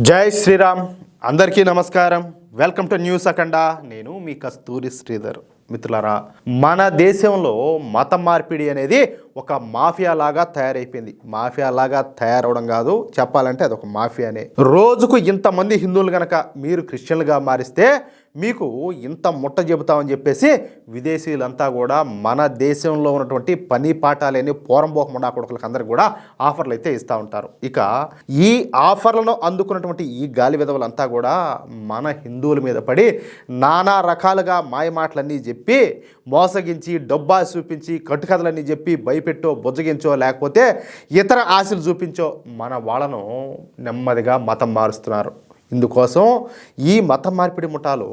జై శ్రీరామ్. అందరికీ నమస్కారం. Welcome to news Akhanda. నేను మీ కస్తూరి శ్రీధర్. మిత్రులారా మన దేశంలో మత మార్పిడి అనేది ఒక మాఫియా లాగా తయారైపోయింది. మాఫియా లాగా తయారవడం కాదు చెప్పాలంటే అది ఒక మాఫియానే. రోజుకు ఇంతమంది హిందువులు కనుక మీరు క్రిస్టియన్లుగా మారిస్తే మీకు ఇంత ముట్ట చెబుతామని చెప్పేసి విదేశీయులంతా కూడా మన దేశంలో ఉన్నటువంటి పని పాఠాలేని పోరంబోక ముండా కొడుకులకు అందరికి కూడా ఆఫర్లు అయితే ఇస్తూ ఉంటారు. ఇక ఈ ఆఫర్లను అందుకున్నటువంటి ఈ గాలి విధవలంతా కూడా మన హిందువుల మీద పడి నానా రకాలుగా మాయమాటలన్నీ చెప్పి మోసగించి డబ్బా చూపించి కట్టుకథలన్నీ చెప్పి భయపెట్టో బుజ్జగించో లేకపోతే ఇతర ఆశలు చూపించో మన వాళ్ళను నెమ్మదిగా మతం మారుస్తున్నారు. ఇందుకోసం ఈ మత మార్పిడి ముఠాలు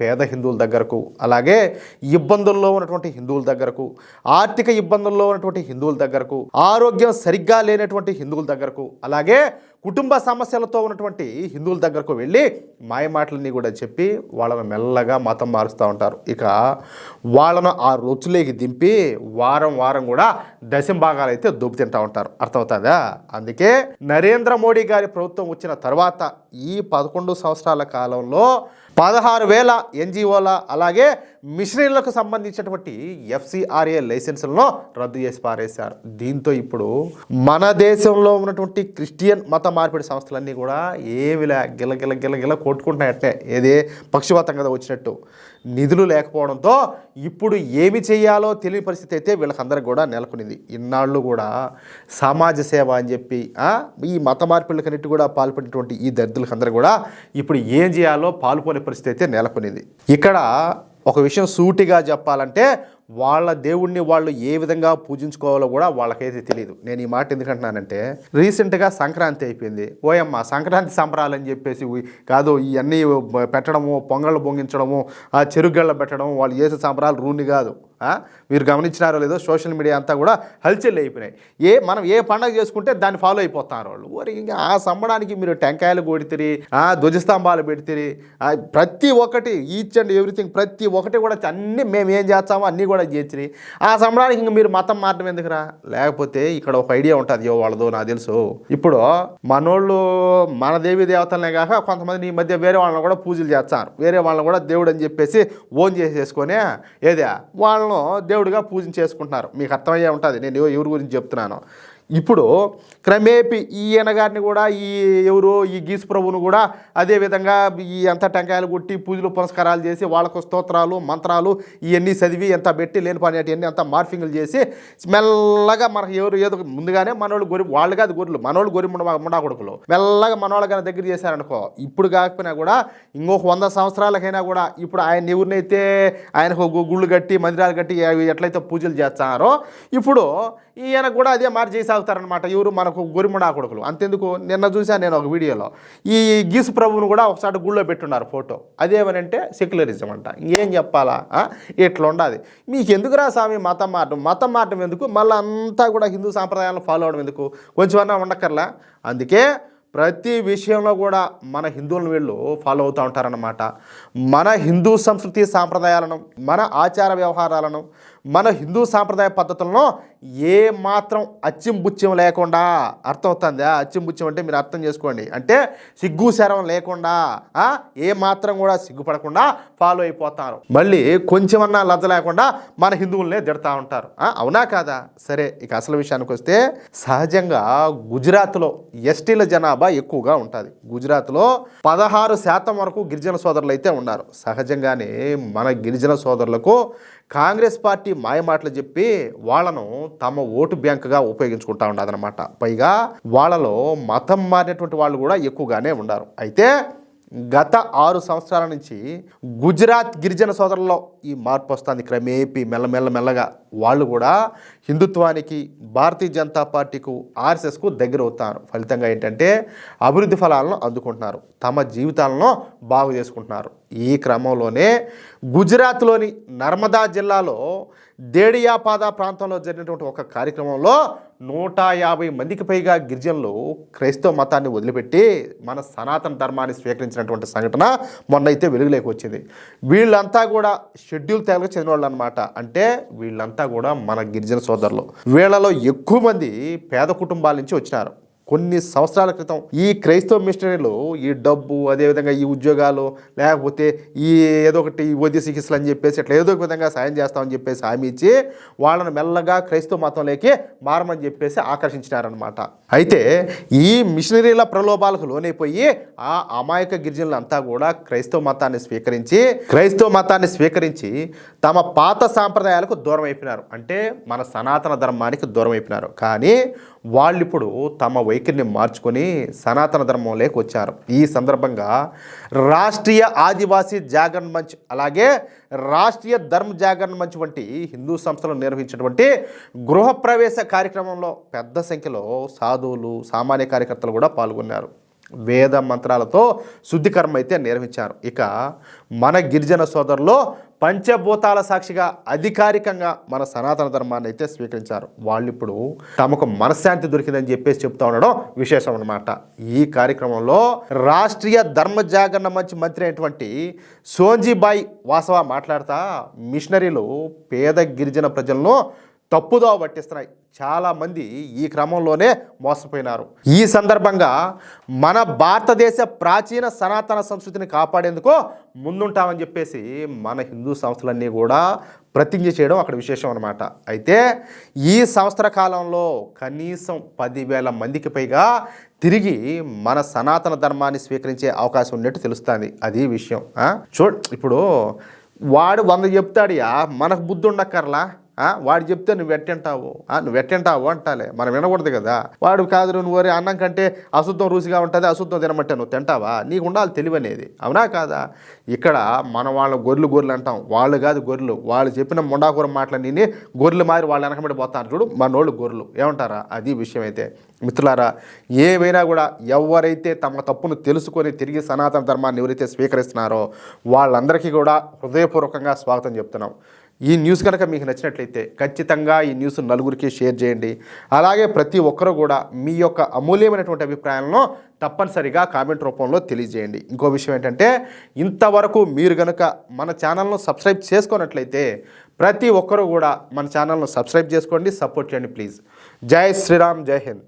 పేద హిందువుల దగ్గరకు అలాగే ఇబ్బందుల్లో ఉన్నటువంటి హిందువుల దగ్గరకు ఆర్థిక ఇబ్బందుల్లో ఉన్నటువంటి హిందువుల దగ్గరకు ఆరోగ్యం సరిగ్గా లేనటువంటి హిందువుల దగ్గరకు అలాగే కుటుంబ సమస్యలతో ఉన్నటువంటి హిందువుల దగ్గరకు వెళ్ళి మాయమాటలన్నీ కూడా చెప్పి వాళ్ళను మెల్లగా మతం మారుస్తూ ఉంటారు. ఇక వాళ్ళను ఆ రొచ్చులేకి దింపి వారం వారం కూడా దశం భాగాలు అయితే దూపు తింటూ ఉంటారు. అర్థమవుతుందా? అందుకే నరేంద్ర మోడీ గారి ప్రభుత్వం వచ్చిన తర్వాత ఈ పదకొండు సంవత్సరాల కాలంలో పదహారు వేల ఎన్జిఓల అలాగే మిషనరీలకు సంబంధించినటువంటి ఎఫ్సిఆర్ఏ లైసెన్సులను రద్దు చేసి పారేశారు. దీంతో ఇప్పుడు మన దేశంలో ఉన్నటువంటి క్రిస్టియన్ మత మార్పిడి సంస్థలన్నీ కూడా ఏమిలా గిల గిల గిల గిల కొట్టుకుంటున్నాయట్టే ఏదే పక్షవాతం కదా వచ్చినట్టు. నిధులు లేకపోవడంతో ఇప్పుడు ఏమి చేయాలో తెలియని పరిస్థితి అయితే వీళ్ళకందరికి కూడా నెలకొనింది. ఇన్నాళ్ళు కూడా సమాజ సేవ అని చెప్పి ఈ మత మార్పిళ్ళకన్నిటి కూడా పాల్పడినటువంటి ఈ దరిద్రులకు అందరూ కూడా ఇప్పుడు ఏం చేయాలో పాల్పొనే పరిస్థితి అయితే నెలకొనింది. ఇక్కడ ఒక విషయం సూటిగా చెప్పాలంటే వాళ్ళ దేవుణ్ణి వాళ్ళు ఏ విధంగా పూజించుకోవాలో కూడా వాళ్ళకైతే తెలియదు నేను ఈ మాట ఎందుకంటున్నానంటే రీసెంట్గా సంక్రాంతి అయిపోయింది. ఓయమ్మ సంక్రాంతి సంబరాలు అని చెప్పేసి కాదు ఇవన్నీ పెట్టడము పొంగళ్ళు పొంగించడము ఆ చెరుగళ్ళ పెట్టడం వాళ్ళు చేసే సంబరాలు రూని కాదు. మీరు గమనించినారో లేదో సోషల్ మీడియా అంతా కూడా హల్చల్ అయిపోయినాయి. ఏ మనం ఏ పండగ చేసుకుంటే దాన్ని ఫాలో అయిపోతున్నారు వాళ్ళు. ఓరి ఇంకా ఆ సంబడానికి మీరు టెంకాయలు కొడితిరి ఆ ధ్వజస్తంభాలు పెడితిరి ప్రతి ఒక్కటి ఈచ్ అండ్ ఎవ్రీథింగ్ ప్రతి ఒక్కటి కూడా అన్నీ మేము ఏం చేస్తామో అన్నీ కూడా చేసిరి ఆ సంబరానికి ఇంక మీరు మతం మారడం ఎందుకురా? లేకపోతే ఇక్కడ ఒక ఐడియా ఉంటుంది. యో వాళ్ళదో నాకు తెలుసు. ఇప్పుడు మనోళ్ళు మన దేవి దేవతలనే కాక కొంతమంది ఈ మధ్య వేరే వాళ్ళని కూడా పూజలు చేస్తారు. వేరే వాళ్ళని కూడా దేవుడు అని చెప్పేసి ఓన్ చేసేసుకొని ఏదే? వాళ్ళను దేవుడిగా పూజ చేసుకుంటున్నారు. మీకు అర్థమయ్యే ఉంటుంది. నేను ఎవరి గురించి చెప్తున్నాను. ఇప్పుడు క్రమేపి ఈయన గారిని కూడా ఈ ఎవరు ఈ గీసు ప్రభువును కూడా అదేవిధంగా ఈ ఎంత టెంకాయలు కొట్టి పూజలు పురస్కారాలు చేసి వాళ్ళకు స్తోత్రాలు మంత్రాలు ఇవన్నీ చదివి ఎంత పెట్టి లేని పని అన్నీ అంత మార్ఫింగ్లు చేసి మెల్లగా మనకు ఎవరు ఏదో ముందుగానే మనోళ్ళు గొరి వాళ్ళు కాదు గొర్రెలు మనోళ్ళు గొరి ముండా కొడుకులు. మెల్లగా మనోళ్ళ కానీ దగ్గర చేశారనుకో ఇప్పుడు కాకపోయినా కూడా ఇంకొక వంద సంవత్సరాలకైనా కూడా ఇప్పుడు ఆయన ఎవరినైతే ఆయనకు గు- గుళ్ళు కట్టి మందిరాలు కట్టి అవి ఎట్లయితే పూజలు చేస్తున్నారో ఇప్పుడు ఈయన కూడా అదే మారి తాగుతారనమాట ఎవరు మనకు గొరిముడా కొడుకులు. అంతెందుకు? నిన్న చూశాను నేను ఒక వీడియోలో. ఈ గీసు ప్రభువును కూడా ఒకసారి గుళ్ళో పెట్టున్నారు ఫోటో. అదేమనంటే సెక్యులరిజం అంట. ఏం చెప్పాలా? ఇట్లా ఉండాలి మీకు ఎందుకురా స్వామి మతం మారడం? మతం మారడం ఎందుకు? మళ్ళీ అంతా కూడా హిందూ సాంప్రదాయాలను ఫాలో అవడం ఎందుకు? కొంచెమన్నా ఉండక్కర్లా? అందుకే ప్రతి విషయంలో కూడా మన హిందువులను వీళ్ళు ఫాలో అవుతూ ఉంటారన్నమాట. మన హిందూ సంస్కృతి సాంప్రదాయాలను మన ఆచార వ్యవహారాలను మన హిందూ సాంప్రదాయ పద్ధతులను ఏ మాత్రం అచ్చింబుచ్యం లేకుండా అర్థమవుతుందా? అచ్చిం అంటే మీరు అర్థం చేసుకోండి. అంటే సిగ్గు శరం లేకుండా ఏ మాత్రం కూడా సిగ్గుపడకుండా ఫాలో అయిపోతారు. మళ్ళీ కొంచెమన్నా లజ్జ లేకుండా మన హిందువులనే తిడతా ఉంటారు. అవునా కాదా? సరే ఇక అసలు విషయానికి వస్తే సహజంగా గుజరాత్లో ఎస్టీల జనాభా ఎక్కువగా ఉంటుంది. గుజరాత్లో పదహారు శాతం వరకు గిరిజన సోదరులు అయితే ఉన్నారు. సహజంగానే మన గిరిజన సోదరులకు కాంగ్రెస్ పార్టీ మాయమాటలు చెప్పి వాళ్ళను తమ ఓటు బ్యాంకుగా ఉపయోగించుకుంటా ఉండదన్నమాట. పైగా వాళ్ళలో మతం మారినటువంటి వాళ్ళు కూడా ఎక్కువగానే ఉన్నారు. అయితే గత ఆరు సంవత్సరాల నుంచి గుజరాత్ గిరిజన సోదరుల్లో ఈ మార్పు వస్తుంది క్రమేపీ మెల్లమెల్ల మెల్లగా వాళ్ళు కూడా హిందుత్వానికి భారతీయ జనతా పార్టీకు ఆర్ఎస్ఎస్కు దగ్గర అవుతారు ఫలితంగా ఏంటంటే అభివృద్ధి ఫలాలను అందుకుంటున్నారు. తమ జీవితాలను బాగు చేసుకుంటున్నారు. ఈ క్రమంలోనే గుజరాత్లోని నర్మదా జిల్లాలో దేడియాపాద ప్రాంతంలో జరిగినటువంటి ఒక కార్యక్రమంలో నూట యాభై మందికి పైగా గిరిజనులు క్రైస్తవ మతాన్ని వదిలిపెట్టి మన సనాతన ధర్మాన్ని స్వీకరించినటువంటి సంఘటన మొన్న అయితే వెలుగులోకి వచ్చింది. వీళ్ళంతా కూడా షెడ్యూల్ తెగలకు చెందిన వాళ్ళు అనమాట అంటే వీళ్ళంతా కూడా మన గిరిజన సోదరులు. వీళ్ళలో ఎక్కువ మంది పేద కుటుంబాల నుంచి వచ్చినారు. కొన్ని సంవత్సరాల క్రితం ఈ క్రైస్తవ మిషనరీలు ఈ డబ్బు అదేవిధంగా ఈ ఉద్యోగాలు లేకపోతే ఈ ఏదో ఒకటి ఈ చికిత్సలు అని చెప్పేసి ఇట్లా ఏదో ఒక విధంగా సాయం చేస్తామని చెప్పేసి హామీ ఇచ్చి వాళ్ళను మెల్లగా క్రైస్తవ మతంలోకి మారమని చెప్పేసి ఆకర్షించినారనమాట అయితే ఈ మిషనరీల ప్రలోభాలకు లోనైపోయి ఆ అమాయక గిరిజనులంతా కూడా క్రైస్తవ మతాన్ని స్వీకరించి క్రైస్తవ మతాన్ని స్వీకరించి తమ పాత సాంప్రదాయాలకు దూరం అయిపోయినారు అంటే మన సనాతన ధర్మానికి దూరం అయిపోయినారు కానీ వాళ్ళు ఇప్పుడు తమ వైఖరిని మార్చుకొని సనాతన ధర్మంలోకి వచ్చారు. ఈ సందర్భంగా రాష్ట్రీయ ఆదివాసీ జాగరణ మంచ్ అలాగే రాష్ట్రీయ ధర్మ జాగరణ మంచ్ వంటి హిందూ సంస్థలు నిర్వహించినటువంటి గృహప్రవేశ కార్యక్రమంలో పెద్ద సంఖ్యలో సాధువులు సామాన్య కార్యకర్తలు కూడా పాల్గొన్నారు. వేద మంత్రాలతో శుద్ధికర్మ అయితే నిర్వహించారు. ఇక మన గిరిజన సోదరులో పంచభూతాల సాక్షిగా అధికారికంగా మన సనాతన ధర్మాన్ని అయితే స్వీకరించారు. వాళ్ళు ఇప్పుడు తమకు మనశ్శాంతి దొరికిందని చెప్పేసి చెప్తా ఉండడం విశేషం అనమాట ఈ కార్యక్రమంలో రాష్ట్రీయ ధర్మ జాగరణ మంచి మంత్రి అయినటువంటి సోంజీబాయి వాసవ మాట్లాడతా మిషనరీలు పేద గిరిజన ప్రజలను తప్పుదో పట్టిస్తున్నాయి. చాలామంది ఈ క్రమంలోనే మోసపోయినారు. ఈ సందర్భంగా మన భారతదేశ ప్రాచీన సనాతన సంస్కృతిని కాపాడేందుకు ముందుంటామని చెప్పేసి మన హిందూ సంస్థలన్నీ కూడా ప్రతిజ్ఞ చేయడం అక్కడ విశేషం అనమాట అయితే ఈ సంవత్సర కాలంలో కనీసం పదివేల మందికి పైగా తిరిగి మన సనాతన ధర్మాన్ని స్వీకరించే అవకాశం ఉన్నట్టు తెలుస్తుంది. అది విషయం. ఆ? ఇప్పుడు వాడు వంద చెప్తాడియా మనకు బుద్ధి ఉండక్కర్లా? వాడు చెప్తే నువ్వు ఎట్టంటావు? ఆ, నువ్వు ఎట్టంటావు అంటాలే. మనం వినకూడదు కదా. వాడు కాదు నువ్వు వరే అన్నం కంటే అశుద్ధం రుచిగా ఉంటుంది అశుద్ధం తినమంటే నువ్వు తింటావా? నీకు ఉండాలి తెలివి అనేది అవునా కాదా? ఇక్కడ మన వాళ్ళ గొర్రెలు గొర్రెలు అంటాం. వాళ్ళు కాదు గొర్రెలు. వాళ్ళు చెప్పిన మొండాకూర మాటలు నిని గొర్రెలు మారి వాళ్ళు వెనకబడి పోతారు చూడు. మనోళ్ళు గొర్రెలు. ఏమంటారా? అది విషయం అయితే. మిత్రులారా ఏవైనా కూడా ఎవరైతే తమ తప్పును తెలుసుకొని తిరిగి సనాతన ధర్మాన్ని ఎవరైతే స్వీకరిస్తున్నారో వాళ్ళందరికీ కూడా హృదయపూర్వకంగా స్వాగతం చెప్తున్నాం. ఈ న్యూస్ కనుక మీకు నచ్చినట్లయితే ఖచ్చితంగా ఈ న్యూస్ నలుగురికి షేర్ చేయండి. అలాగే ప్రతి ఒక్కరూ కూడా మీ యొక్క అమూల్యమైనటువంటి అభిప్రాయాలను తప్పనిసరిగా కామెంట్ రూపంలో తెలియజేయండి. ఇంకో విషయం ఏంటంటే ఇంతవరకు మీరు కనుక మన ఛానల్ను సబ్స్క్రైబ్ చేసుకున్నట్లయితే ప్రతి ఒక్కరూ కూడా మన ఛానల్ను సబ్స్క్రైబ్ చేసుకోండి సపోర్ట్ చేయండి ప్లీజ్. జై శ్రీరామ్ జై హింద్.